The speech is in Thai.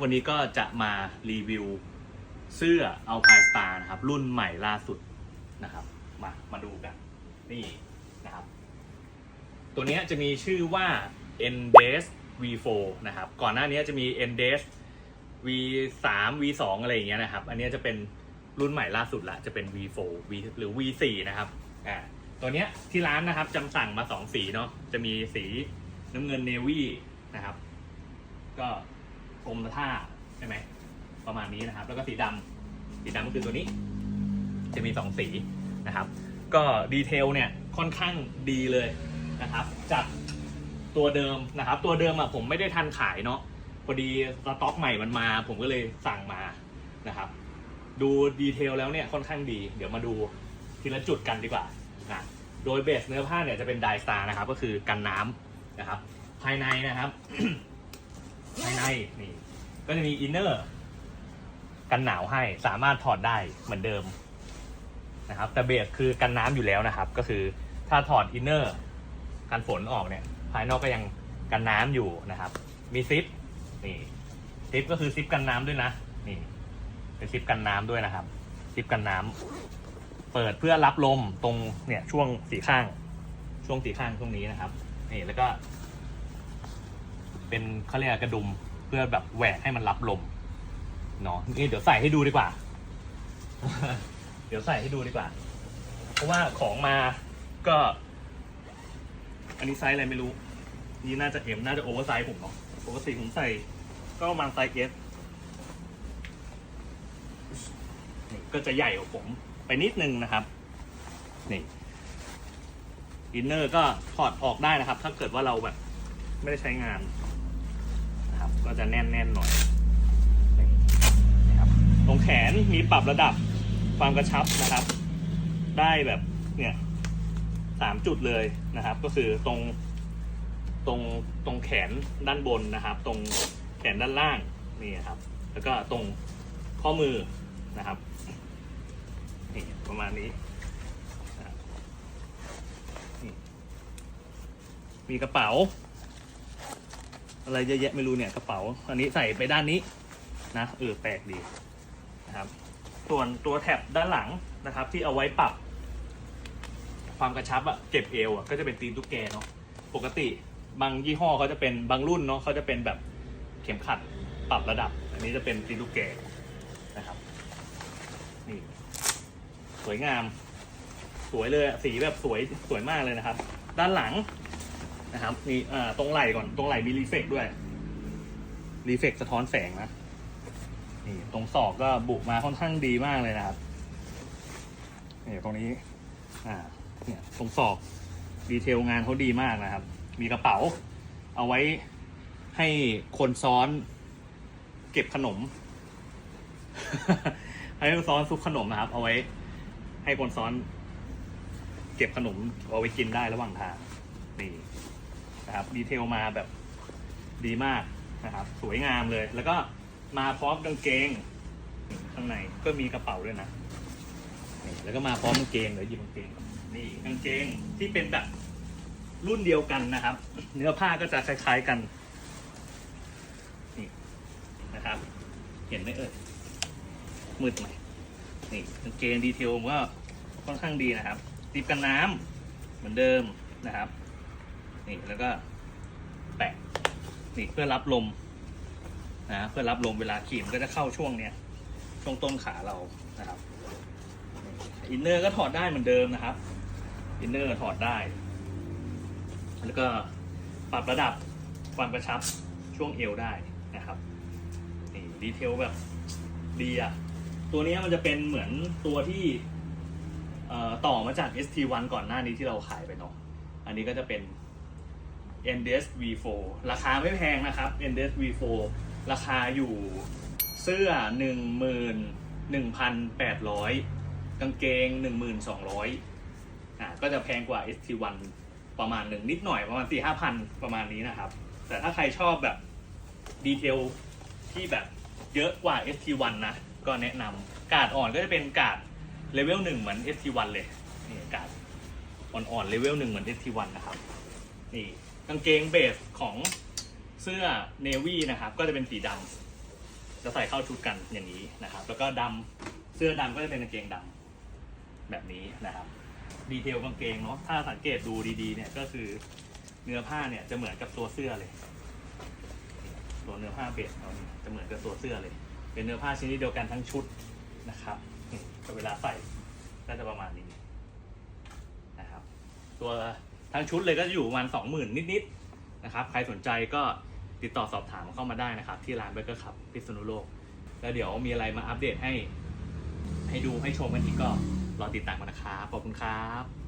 วันนี้ก็จะมารีวิวเสื้อ Alpine Star นะครับ รุ่นใหม่ล่าสุดนะครับ มามาดูกัน นี่นะครับ ตัวนี้จะมีชื่อว่า n d e s V4 นะครับ ก่อนหน้านี้จะมี n d e s V3 V2 อะไรอย่างเงี้ยนะครับ อันนี้จะเป็นรุ่นใหม่ล่าสุดละจะเป็น V4 V หรือ V4 นะครับอ่าตัวเนี้ยที่ร้านนะครับจำสั่งมาสองสีเนาะจะมีสีน้ำเงินเนวี่นะครับ ก็ กรมท่าใช่ไหมประมาณนี้นะครับ แล้วก็สีดำสีดำก็คือตัวนี้ จะมีสองสีนะครับ ก็ดีเทลเนี่ยค่อนข้างดีเลยนะครับ จากตัวเดิมนะครับ ตัวเดิมอะผมไม่ได้ทันขายเนาะพอดีสต็อกใหม่มันมา ผมก็เลยสั่งมานะครับ ดูดีเทลแล้วเนี่ยค่อนข้างดี เดี๋ยวมาดูทีละจุดกันดีกว่านะโดยเบสเนื้อผ้าเนี่ยจะเป็นไดสตาร์นะครับ ก็คือกันน้ำนะครับ ภายในนะครับ ภายในนี่ก็จะมีอินเนอร์กันหนาวให้สามารถถอดได้เหมือนเดิมนะครับแต่เบสคือกันน้ำอยู่แล้วนะครับ ก็คือถ้าถอดอินเนอร์กันฝนออกเนี่ย ภายนอกก็ยังกันน้ำอยู่นะครับ มีซิปนี่ซิปก็คือซิปกันน้ำด้วยนะนี่เป็นซิปกันน้ำด้วยนะครับซิปกันน้ำเปิดเพื่อรับลมตรงเนี่ยช่วงสีข้าง ช่วงสีข้างตรงนี้นะครับนี่แล้วก็ เป็นเขาเรียกกระดุมเพื่อแบบแหวกให้มันรับลมเนาะนี่เดี๋ยวใส่ให้ดูดีกว่า เดี๋ยวใส่ให้ดูดีกว่า เพราะว่าของมาก็ อันนี้ไซส์อะไรไม่รู้ นี่น่าจะเอ็มน่าจะโอเวอร์ไซส์ผมเนาะปกติผมใส่ก็ประมาณไซส์เอสนี่ก็จะใหญ่กว่าผมไปนิดนึงนะครับ นี่อินเนอร์ก็ถอดออกได้นะครับ ถ้าเกิดว่าเราแบบ ไม่ได้ใช้งาน ก็จะแน่นๆหน่อยนี่ครับตรงแขนมีปรับระดับความกระชับนะครับ ได้แบบเนี่ยสามจุดเลยนะครับ ก็คือตรงตรงตรงแขนด้านบนนะครับ ตรงแขนด้านล่างนี่ครับ แล้วก็ตรงข้อมือนะครับนี่ประมาณนี้นะครับนี่มีกระเป๋า อะไรเยอะแยะไม่รู้เนี่ยกระเป๋าอันนี้ใส่ไปด้านนี้นะเออแปลกดีนะครับ ส่วนตัวแท็บด้านหลังนะครับ ที่เอาไว้ปรับ ความกระชับอะเก็บเอวอะก็จะเป็นตีนตุ๊กแกเนาะปกติบางยี่ห้อเขาจะเป็นบางรุ่นเนาะเขาจะเป็นแบบเข็มขัดปรับระดับ อันนี้จะเป็นตีนตุ๊กแกนะครับนี่สวยงาม สวยเลยสีแบบสวยสวยมากเลยนะครับ ด้านหลัง นะครับมีอ่าตรงไหล่ก่อนตรงไหล่มีรีเฟกด้วยรีเฟกสะท้อนแสงนะนี่ตรงศอกก็บุมาค่อนข้างดีมากเลยนะครับเนี่ยตรงนี้อ่าเนี่ยตรงศอกดีเทลงานเขาดีมากนะครับ มีกระเป๋า เอาไว้ให้คนซ้อน เก็บขนม ให้คนซ้อนซุปขนมนะครับ เอาไว้ ให้คนซ้อน เก็บขนมเอาไว้กินได้ระหว่างทางนี่ นะครับดีเทลมาแบบดีมากนะครับ สวยงามเลย แล้วก็มาพร้อมกางเกงข้างในก็มีกระเป๋าด้วยนะนี่แล้วก็มาพร้อมกางเกงเดี๋ยวหยิบกางเกงนี่กางเกงที่เป็นแบบรุ่นเดียวกันนะครับ เนื้อผ้าก็จะคล้าย ๆกันนี่นะครับ เห็นไหมเอ่ยมืดไหมนี่กางเกงดีเทลก็ค่อนข้างดีนะครับติดกันน้ำเหมือนเดิมนะครับ นี่แล้วก็แปะนี่เพื่อรับลมนะเพื่อรับลมเวลาขี่มันก็จะเข้าช่วงเนี้ยช่วงต้นขาเรานะครับอินเนอร์ก็ถอดได้เหมือนเดิมนะครับอินเนอร์ถอดได้ แล้วก็ปรับระดับความกระชับช่วงเอวได้นะครับนี่ดีเทลแบบดีอะตัวนี้มันจะเป็นเหมือนตัวที่ต่อมาจาก ST1 ก่อนหน้านี้ที่เราขายไปเนาะอันนี้ก็จะเป็น e n d e s V4 ราคาไม่แพงนะครับ e n d e s V4 ราคาอยู่เสื้อ 11,800 กางเกง 1,200อะก็จะแพงกว่า ST1 ประมาณหนึ่งนิดหน่อยประมาณ 4-5,000 ประมาณนี้นะครับ แต่ถ้าใครชอบแบบดีเทลที่แบบเยอะกว่า ST1 นะ ก็แนะนำกาดอ่อนก็จะเป็นกาดเลเวลหนึ่งเหมือน ST1 เลย นี่กาดอ่อนๆเลเวลหนึ่งเหมือน ST1 นะครับ นี่ กางเกงเบสของเสื้อเนวี่นะครับ ก็จะเป็นสีดจะใส่เข้าชุดกันอย่างนี้นะครับ แล้วก็ดำเสื้อดำก็จะเป็นกางเกงดำแบบนี้นะครับ ดีเทลกางเกงเนาะถ้าสังเกตดูดีๆ เนี่ยก็คือเนื้อผ้าเนี่ยจะเหมือนกับตัวเสื้อเลย ตัวเนื้อผ้าเบสเราเนี่ยจะเหมือนกับตัวเสื้อเลย เป็นเนื้อผ้าชนิดเดียวกันทั้งชุดนะครับเวลาใส่ก็จะประมาณนี้นะครับ ตัว ทั้งชุดเลยก็จะอยู่ประมาณสองหมื่นนิดๆนะครับ ใครสนใจก็ติดต่อสอบถามเข้ามาได้นะครับ ที่ร้านเบเกอร์คับพิษณุโลก แล้วเดี๋ยวมีอะไรมาอัปเดตให้ ให้ดูให้ชมกันอีกก็รอติดตามกันนะครับ ขอบคุณครับ